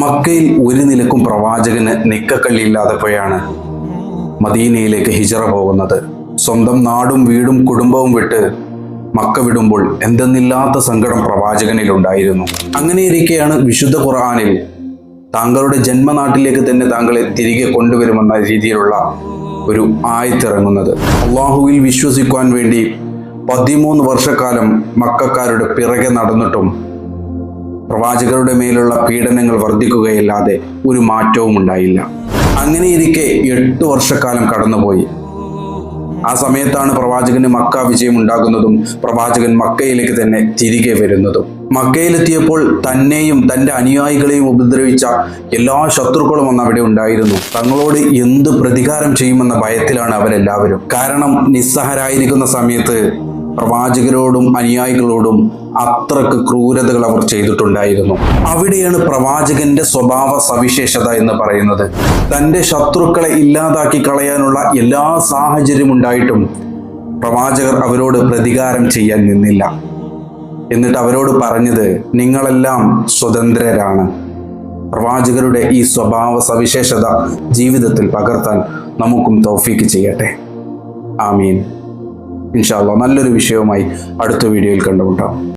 മക്കയിൽ ഒരു നിലക്കും പ്രവാചകന് നിക്കക്കള്ളിയില്ലാതെപ്പോഴാണ് മദീനയിലേക്ക് ഹിജറ പോകുന്നത്. സ്വന്തം നാടും വീടും കുടുംബവും വിട്ട് മക്ക വിടുമ്പോൾ എന്തെന്നില്ലാത്ത സങ്കടം പ്രവാചകനിലുണ്ടായിരുന്നു. അങ്ങനെയിരിക്കെയാണ് വിശുദ്ധ ഖുർആാനിൽ താങ്കളുടെ ജന്മനാട്ടിലേക്ക് തന്നെ താങ്കളെ തിരികെ കൊണ്ടുവരുമെന്ന രീതിയിലുള്ള ഒരു ആയത്തിറങ്ങുന്നത്. അള്ളാഹുവിൽ വിശ്വസിക്കുവാൻ വേണ്ടി പതിമൂന്ന് വർഷക്കാലം മക്കാരുടെ പിറകെ നടന്നിട്ടും പ്രവാചകരുടെ മേലുള്ള പീഡനങ്ങൾ വർദ്ധിക്കുകയല്ലാതെ ഒരു മാറ്റവും ഉണ്ടായില്ല. അങ്ങനെയിരിക്കെ എട്ട് വർഷക്കാലം കടന്നുപോയി. ആ സമയത്താണ് പ്രവാചകന് മക്ക വിജയം ഉണ്ടാകുന്നതും പ്രവാചകൻ മക്കയിലേക്ക് തന്നെ തിരികെ വരുന്നതും. മക്കയിലെത്തിയപ്പോൾ തന്നെയും തന്റെ അനുയായികളെയും ഉപദ്രവിച്ച എല്ലാ ശത്രുക്കളും അന്ന് അവിടെ ഉണ്ടായിരുന്നു. തങ്ങളോട് എന്ത് പ്രതികാരം ചെയ്യുമെന്ന ഭയത്തിലാണ് അവരെല്ലാവരും. കാരണം നിസ്സഹരായിരിക്കുന്ന സമയത്ത് പ്രവാചകരോടും അനുയായികളോടും അത്രയ്ക്ക് ക്രൂരതകൾ അവർ ചെയ്തിട്ടുണ്ടായിരുന്നു. അവിടെയാണ് പ്രവാചകന്റെ സ്വഭാവ സവിശേഷത എന്ന് പറയുന്നത്. തന്റെ ശത്രുക്കളെ ഇല്ലാതാക്കി കളയാനുള്ള എല്ലാ സാഹചര്യം ഉണ്ടായിട്ടും പ്രവാചകർ അവരോട് പ്രതികാരം ചെയ്യാൻ നിന്നില്ല. എന്നിട്ട് അവരോട് പറഞ്ഞത് നിങ്ങളെല്ലാം സ്വതന്ത്രരാണ്. പ്രവാചകരുടെ ഈ സ്വഭാവ സവിശേഷത ജീവിതത്തിൽ പകർത്താൻ നമുക്കും തൗഫീക്ക് ചെയ്യട്ടെ. ആമീൻ. ഇൻഷാല്ല നല്ലൊരു വിഷയവുമായി അടുത്ത വീഡിയോയിൽ കണ്ടുമുട്ടാം.